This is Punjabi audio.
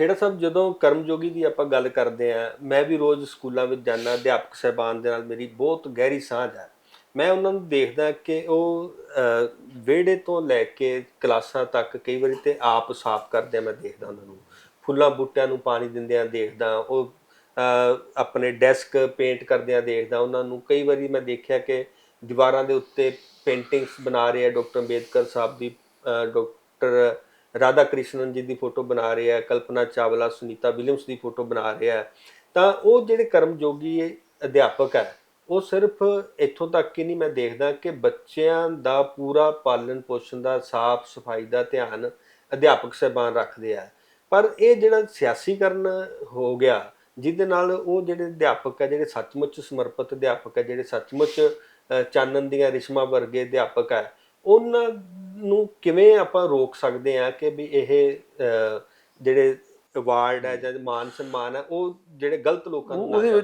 ਖੇੜਾ ਸਾਹਿਬ ਜਦੋਂ ਕਰਮਯੋਗੀ ਦੀ ਆਪਾਂ ਗੱਲ ਕਰਦੇ ਆ ਮੈਂ ਵੀ ਰੋਜ਼ ਸਕੂਲਾਂ ਵਿੱਚ ਜਾਂਦਾ ਅਧਿਆਪਕ ਸਹਿਬਾਨ ਦੇ ਨਾਲ ਮੇਰੀ ਬਹੁਤ ਗਹਿਰੀ ਸਾਂਝ ਹੈ। ਮੈਂ ਉਹਨਾਂ ਨੂੰ ਦੇਖਦਾ ਕਿ ਉਹ ਵਿਹੜੇ ਤੋਂ ਲੈ ਕੇ ਕਲਾਸਾਂ ਤੱਕ ਕਈ ਵਾਰੀ ਤੇ ਆਪ ਸਾਫ਼ ਕਰਦੇ ਆ ਮੈਂ ਦੇਖਦਾ ਉਹਨਾਂ ਨੂੰ। ਫੁੱਲਾਂ ਬੂਟਿਆਂ ਨੂੰ ਪਾਣੀ ਦਿੰਦਿਆਂ ਦੇਖਦਾ। ਉਹ ਆਪਣੇ ਡੈਸਕ ਪੇਂਟ ਕਰਦਿਆਂ ਦੇਖਦਾ। ਉਹਨਾਂ ਨੂੰ ਕਈ ਵਾਰੀ ਮੈਂ ਦੇਖਿਆ ਕਿ ਦੀਵਾਰਾਂ ਦੇ ਉੱਤੇ ਪੇਂਟਿੰਗਸ ਬਣਾ ਰਹੇ ਆ ਡਾਕਟਰ ਅੰਬੇਦਕਰ ਸਾਹਿਬ ਦੀ ਅਹ, ਡਾਕਟਰ ਰਾਧਾ ਕ੍ਰਿਸ਼ਨਨ ਜੀ ਦੀ ਫੋਟੋ ਬਣਾ ਰਿਹਾ ਹੈ, ਕਲਪਨਾ ਚਾਵਲਾ, ਸੁਨੀਤਾ ਵਿਲੀਅਮਸ ਦੀ ਫੋਟੋ ਬਣਾ ਰਿਹਾ ਹੈ। ਤਾਂ ਉਹ ਜਿਹੜੇ ਕਰਮਯੋਗੀ ਅਧਿਆਪਕ ਹੈ, ਉਹ ਸਿਰਫ ਇੱਥੋਂ ਤੱਕ ਹੀ ਨਹੀਂ, ਮੈਂ ਦੇਖਦਾ ਕਿ ਬੱਚਿਆਂ ਦਾ ਪੂਰਾ ਪਾਲਣ ਪੋਸ਼ਣ ਦਾ, ਸਾਫ਼ ਸਫ਼ਾਈ ਦਾ ਧਿਆਨ ਅਧਿਆਪਕ ਸਹਿਬਾਨ ਰੱਖਦੇ ਆ। ਪਰ ਇਹ ਜਿਹੜਾ ਸਿਆਸੀਕਰਨ ਹੋ ਗਿਆ, ਜਿਹਦੇ ਨਾਲ ਉਹ ਜਿਹੜੇ ਅਧਿਆਪਕ ਹੈ, ਜਿਹੜੇ ਸੱਚਮੁੱਚ ਸਮਰਪਿਤ ਅਧਿਆਪਕ ਹੈ, ਜਿਹੜੇ ਸੱਚਮੁੱਚ ਚਾਨਣ ਦੀਆਂ ਰਿਸ਼ਮਾ ਵਰਗੇ ਅਧਿਆਪਕ ਹੈ, ਉਹਨਾਂ ਨੂੰ ਕਿਵੇਂ ਆਪਾਂ ਰੋਕ ਸਕਦੇ ਆ ਕਿ ਵੀ ਇਹ ਜਿਹੜੇ ਅਵਾਰਡ ਹੈ ਜਾਂ ਮਾਨ ਸਨਮਾਨ ਹੈ ਉਹ ਜਿਹੜੇ ਗਲਤ ਲੋਕਾਂ ਨੂੰ ਨਾ